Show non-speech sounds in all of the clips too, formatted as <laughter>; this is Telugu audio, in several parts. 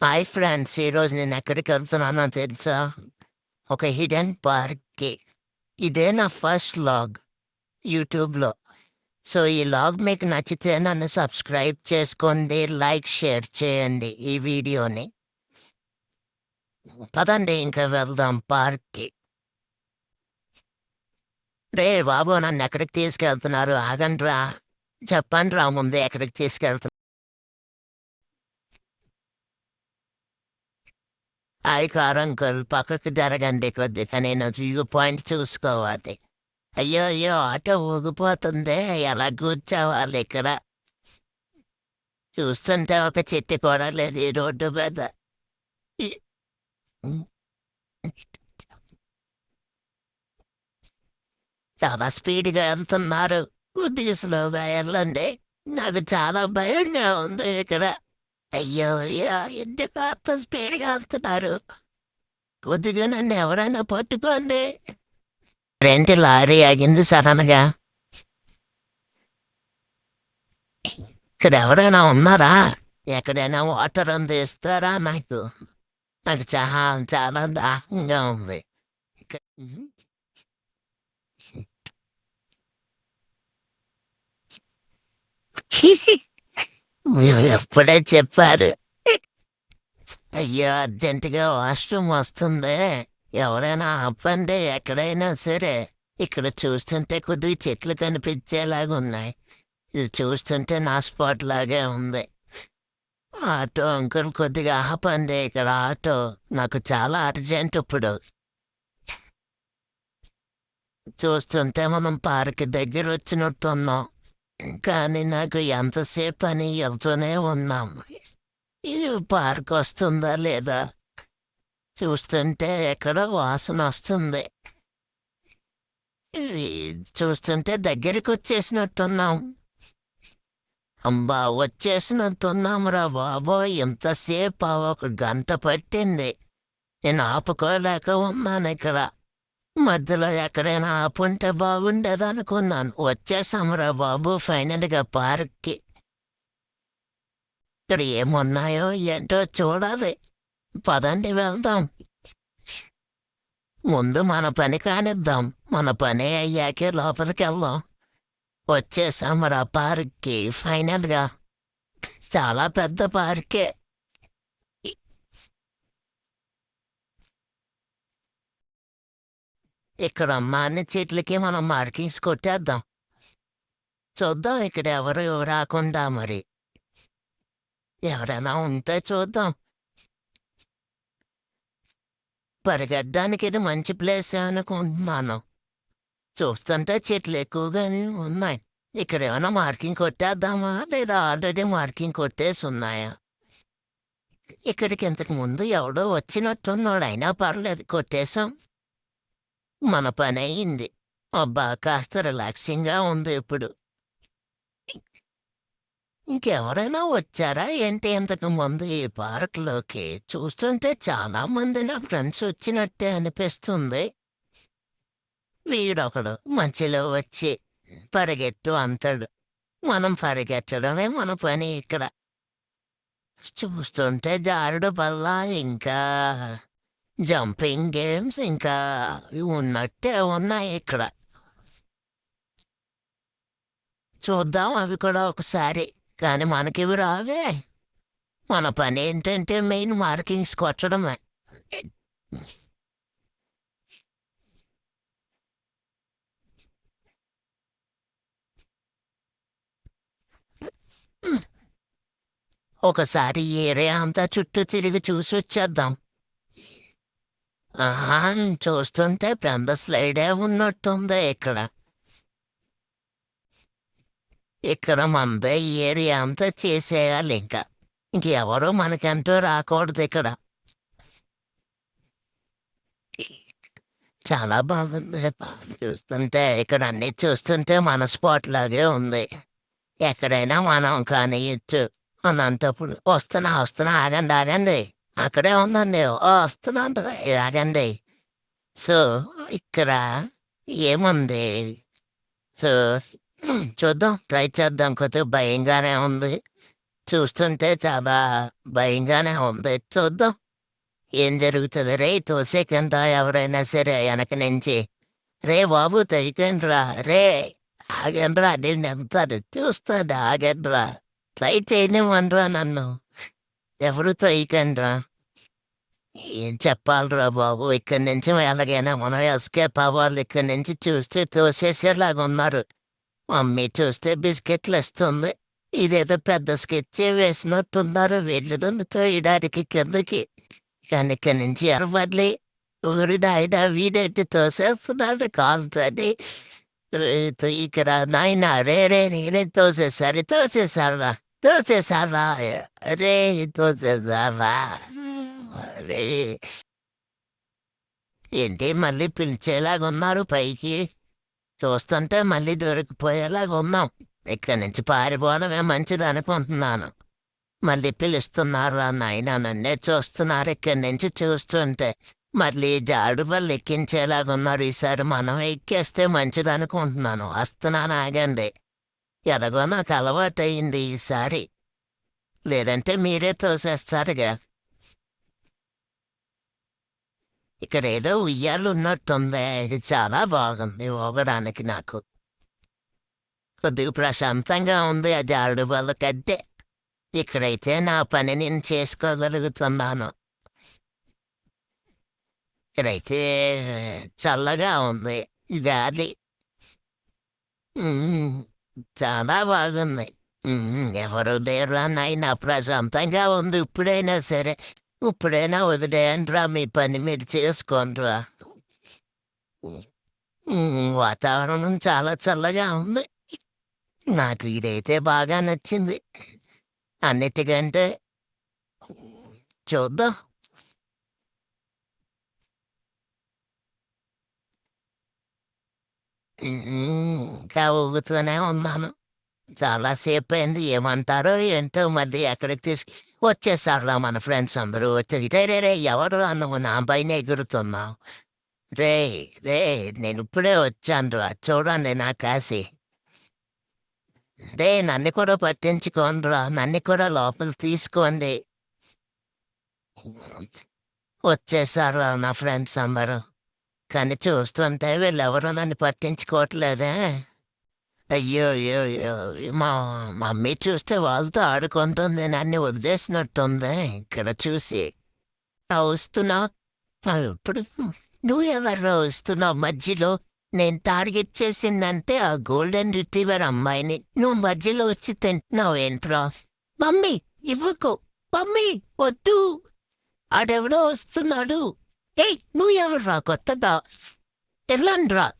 హాయ్ ఫ్రెండ్స్ ఈరోజు నేను ఎక్కడికి వెళ్తున్నానో తెలుసా ఒక హిడెన్ పార్క్కి ఇదే నా ఫస్ట్ లాగ్ యూట్యూబ్లో సో ఈ లాగ్ మీకు నచ్చితే నన్ను సబ్స్క్రైబ్ చేసుకోండి లైక్ షేర్ చేయండి ఈ వీడియోని పదండి ఇంకా వెళ్దాం పార్క్కి రే బాబు నన్ను ఎక్కడికి తీసుకెళ్తున్నారు ఆగండి రా చెప్పండి రా ముందే ఎక్కడికి తీసుకెళ్తున్నారు ఐకార్ అంకుల్ పక్కకు జరగండి కొద్దిగా నేను వ్యూ పాయింట్ చూసుకోవాలి అయ్యో అయ్యో ఆటో ఊగిపోతుందే ఎలా కూర్చోవాలి ఇక్కడ చూస్తుంటే ఒక చెట్టు కూడా లేదు ఈ రోడ్డు మీద చాలా స్పీడ్గా వెళ్తున్నారు కొద్దిగా స్లోగా వెళ్ళండి నాకు చాలా భయంగా ఉంది ఇక్కడ అయ్యో ఎందుకు అంత స్పీడ్గా వెళ్తున్నారు? కొద్దిగా నన్ను ఎవరైనా పట్టుకోండి. రెంటి లారీ ఆగింది సడన్గా. ఇక్కడ ఎవరైనా ఉన్నారా? ఎక్కడైనా వాటర్ అందిస్తారా నాకు? నాకు చాలా చాలా దాహంగా ఉంది. ఇక్కడ <laughs> మీరు ఎప్పుడే చెప్పారు. అయ్యో అర్జెంటుగా వాష్రూమ్ వస్తుంది. ఎవరైనా ఆపండి ఎక్కడైనా సరే. ఇక్కడ చూస్తుంటే కొద్దిగా చెట్లు కనిపించేలాగా ఉన్నాయి ఇది చూస్తుంటే నా స్పాట్ లాగే ఉంది. ఆటో అంకుల్ కొద్దిగా ఆపండి ఇక్కడ ఆటో. నాకు చాలా అర్జెంట్ ఇప్పుడు. చూస్తుంటే మనం పార్క్ దగ్గర వచ్చినట్టున్నాం. కానీ నాకు ఎంతసేపు అని వెళ్తూనే ఉన్నాం. ఇది పార్క్ వస్తుందా లేదా? చూస్తుంటే ఎక్కడో వాసన వస్తుంది. చూస్తుంటే దగ్గరికి వచ్చేసినట్టున్నాం. అంబా వచ్చేసినట్టున్నాం రా బాబోయ్ ఎంతసేపు ఒక గంట పట్టింది. నేను ఆపుకోలేక ఉన్నాను ఇక్కడ. మధ్యలో ఎక్కడైనా ఆపుంటే బాగుండేదనుకున్నాను. వచ్చేసాంరా బాబు ఫైనల్గా పార్క్కి. ఇక్కడ ఏమున్నాయో ఏంటో చూడాలి. పదండి వెళ్దాం. ముందు మన పని కానిద్దాం. మన పని అయ్యాకే లోపలికి వెళ్దాం వచ్చేసాంరా పార్క్కి ఫైనల్గా. చాలా పెద్ద పార్కే. ఇక్కడ అమ్మ అన్ని చెట్లకి మనం మార్కింగ్స్ కొట్టేద్దాం. చూద్దాం ఇక్కడ ఎవరు రాకుండా మరి. ఎవరైనా ఉంటే చూద్దాం. పరిగెట్టడానికి ఇది మంచి ప్లేస్ అనుకుంటున్నాను. చూస్తుంటే చెట్లు ఎక్కువగానే ఉన్నాయి. ఇక్కడ ఏమైనా మార్కింగ్ కొట్టేద్దామా? లేదా ఆల్రెడీ మార్కింగ్ కొట్టేసి ఉన్నాయా? ఇక్కడికి ఇంతకు ముందు ఎవడో వచ్చినట్టున్నాడు అయినా పర్లేదు కొట్టేశాం. మన పని అయింది అబ్బా కాస్త రిలాక్సింగ్గా ఉంది ఇప్పుడు. ఇంకెవరైనా వచ్చారా? ఏంటి ఇంతకు ముందు ఈ పార్క్లోకి? చూస్తుంటే చాలా మంది నా ఫ్రెండ్స్ వచ్చినట్టే అనిపిస్తుంది. వీడొకడు మంచిలో వచ్చి పరిగెట్టు అంటాడు. మనం పరిగెట్టడమే మన పని ఇక్కడ. చూస్తుంటే జారుడు బల్ల ఇంకా జంపింగ్ గేమ్స్ ఇంకా ఉన్నట్టే ఉన్నాయి ఇక్కడ. చూద్దాం అవి కూడా ఒకసారి కానీ మనకివి రావే. మన పని ఏంటంటే మెయిన్ మార్కింగ్స్ కొట్టడమే. ఒకసారి ఏరియా అంతా చుట్టూ తిరిగి చూసి వచ్చేద్దాం. ఆహా, చూస్తుంటే పెద్ద స్లైడే ఉన్నట్టుంది ఇక్కడ. ఇక్కడ మందే ఏరియా అంతా చేసేయాలి ఇంకా. ఇంకెవరు మనకంటూ రాకూడదు ఇక్కడ. చాలా బాగుంది. చూస్తుంటే ఇక్కడ అన్ని చూస్తుంటే మన స్పాట్ లాగే ఉంది. ఎక్కడైనా మనం కానీ ఇచ్చు అనంతప్పుడు వస్తున్నా వస్తున్నా ఆగండి ఆగండి. అక్కడే ఉందండి ఓ వస్తున్నాను ఆగండి సో ఇక్కడ ఏముంది సో చూద్దాం ట్రై చేద్దాం కొద్దిగా భయంగానే ఉంది చూస్తుంటే చాలా భయంగానే ఉంది చూద్దాం ఏం జరుగుతుంది రే తోసేకంత ఎవరైనా సరే వెనక నుంచి రే బాబు తయ్యకండ్రా రే ఆగండ్రా నేను ఎంత చూస్తాడు ఆగండ్రా ట్రై చేయనివ్వండ్రా నన్ను ఎవరు తయ్యకండ్రా ఏం చెప్పాలిరా బాబు? ఇక్కడి నుంచి ఎలాగైనా మనం ఎస్కేప్ అవ్వాలి. ఇక్కడి నుంచి చూస్తే తోసేసేలాగా ఉన్నారు. మమ్మీ చూస్తే బిస్కెట్లు ఇస్తుంది. ఇదేదో పెద్ద స్కెచ్ వేసినట్టున్నారు. వెళ్ళడంతో తోయడానికి కిందకి. కానీ నుంచి ఎరవడ్లే. ఊరి నాయన వీడేంటి తోసేస్తున్నాడు కాలుతోటి ఇక్కడ నాయన రే రే నేనే తోసేసారి తోసేసారా తోసేసారా రే తోసేసారా అరే ఏంటి మళ్ళీ పిలిచేలాగా ఉన్నారు పైకి చూస్తుంటే మళ్ళీ దొరికిపోయేలాగా ఉన్నాం ఇక్కడి నుంచి పారిపోవడమే మంచిది అనుకుంటున్నాను మళ్ళీ పిలుస్తున్నారు ఆ నాయన నన్నే చూస్తున్నారు ఇక్కడి నుంచి చూస్తుంటే మళ్ళీ జాడు పళ్ళు ఎక్కించేలాగా ఉన్నారు ఈసారి మనం ఎక్కేస్తే మంచిది అనుకుంటున్నాను వస్తున్నాను ఆగండి ఎలాగో నాకు అలవాటయింది ఈసారి. లేదంటే మీరే తోసేస్తారుగా. ఇక్కడ ఏదో ఉయ్యాలు ఉన్నట్టుంది ఇది చాలా బాగుంది ఊగడానికి నాకు. కొద్దిగా ప్రశాంతంగా ఉంది అది జారుడు కంటే. ఇక్కడైతే నా పని నేను చేసుకోగలుగుతున్నాను. ఇక్కడైతే చల్లగా ఉంది గాలి. చాలా బాగుంది ఎవరు లేరు నాయన ప్రశాంతంగా ఉంది. ఇప్పుడైనా సరే ఇప్పుడైనా వదిలేయండిరా మీ పని మీరు చేసుకోండిరా వాతావరణం చాలా చల్లగా ఉంది. నాకు ఇదైతే బాగా నచ్చింది. అన్నిటికంటే చూద్దాం. ఉమ్, ఇంకా ఊగుతూనే ఉన్నాను. చాలాసేపు అయింది ఏమంటారో ఏంటో మళ్ళీ ఎక్కడికి తీసుకు వచ్చేసారురా మన ఫ్రెండ్స్ అందరూ. వచ్చి రే రే ఎవరు నువ్వు నా పైన ఎగురుతున్నావు. రే రే నేను ఇప్పుడే వచ్చాను రా చూడండి నా కాసి రే నన్ను కూడా పట్టించుకోండి రా నన్ను కూడా లోపల తీసుకోండి. వచ్చేసారు నా ఫ్రెండ్స్ అందరూ. కానీ చూస్తుంటే వీళ్ళెవరూ నన్ను పట్టించుకోవట్లేదే. అయ్యో అయ్యో అయ్యో. మా మమ్మీ చూస్తే వాళ్ళతో ఆడుకుంటుంది నన్ను వదిలేసినట్టుంది. ఇక్కడ చూసి. ఆ వస్తున్నా. ఇప్పుడు నువ్వు వస్తున్నావు మధ్యలో నేను టార్గెట్ చేసిందంటే ఆ గోల్డెన్ రిట్రీవర్ అమ్మాయిని. నువ్వు మధ్యలో వచ్చి తింటున్నావు ఏంట్రా మమ్మీ ఇవ్వకు. మమ్మీ వద్దు. ఆడెవడో వస్తున్నాడు. ఏయ్ నువ్వు ఎవర్రా? కొత్తగా ఎల్లండ్రా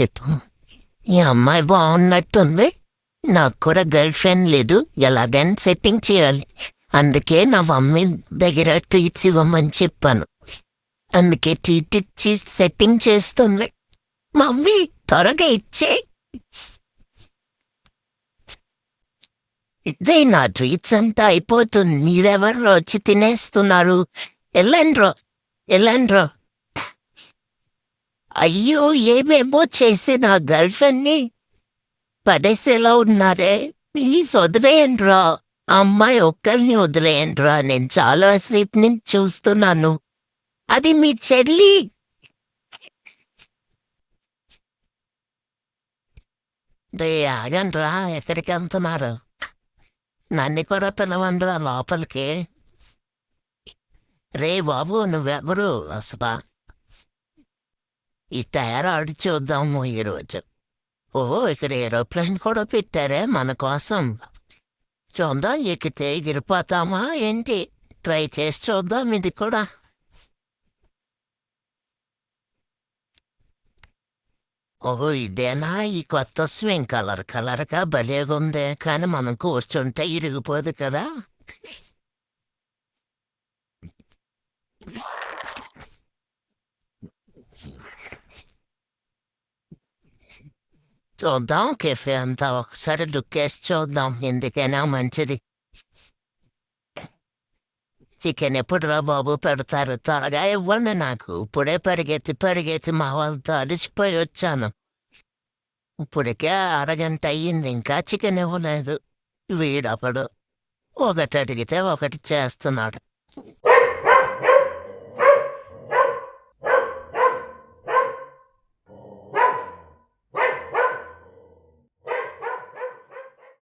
చెప్పు. ఈ అమ్మాయి బాగున్నట్టుంది. నాకు కూడా గర్ల్ ఫ్రెండ్ లేదు. ఎలాగైనా సెట్టింగ్ చేయాలి. అందుకే నా మమ్మీ దగ్గర ట్రీట్స్ ఇవ్వమని చెప్పాను. అందుకే ట్రీట్ ఇచ్చి సెట్టింగ్ చేస్తుంది. మమ్మీ త్వరగా ఇచ్చే. ఇదే నా ట్రీట్స్ అంతా అయిపోతుంది. మీరెవరు వచ్చి తినేస్తున్నారు? ఎల్లండ్రో ఎల్లండ్రో అయ్యో ఏమేమో చేసి నా గర్ల్ఫ్రెండ్ని పడేసేలా ఉన్నారే. ప్లీజ్ వదిలేయండ్రా. అమ్మాయి ఒక్కరిని వదిలేయండ్రా. నేను చాలా సేపు నుంచి చూస్తున్నాను. అది మీ చెల్లి. ఆగండ్రా. ఎక్కడికి వెళ్తున్నారు? నన్ను కూడా పిలవండ్రా లోపలికి. రే బాబు నువ్వెవరు? అసలు ఈ తయారాడు చూద్దాము ఈరోజు. ఓ ఇక్కడ ఏరోప్లేన్ కూడా పెట్టారే మన కోసం. చూద్దాం ఎక్కితే ఎగిరిపోతామా ఏంటి? ట్రై చేసి చూద్దాం ఇది కూడా. ఓ ఇదేనా? ఈ కొత్త స్వింగ్ కలర్ కలర్గా భలేగుంది కానీ మనం కూర్చుంటే ఇరిగిపోదు కదా. చూద్దాం కెఫే అంతా ఒకసారి లుక్కేసి చూద్దాం. ఎందుకైనా మంచిది. చికెన్ ఎప్పుడు రా బాబు పెడతారు? త్వరగా ఇవ్వండి నాకు. ఇప్పుడే పరిగెత్తి పరిగెత్తి మా వాళ్ళతో అలిసిపోయి వచ్చాను. ఇప్పటికే అరగంట అయ్యింది ఇంకా చికెన్ ఇవ్వలేదు. వీడప్పుడు ఒకటి అడిగితే ఒకటి చేస్తున్నాడు.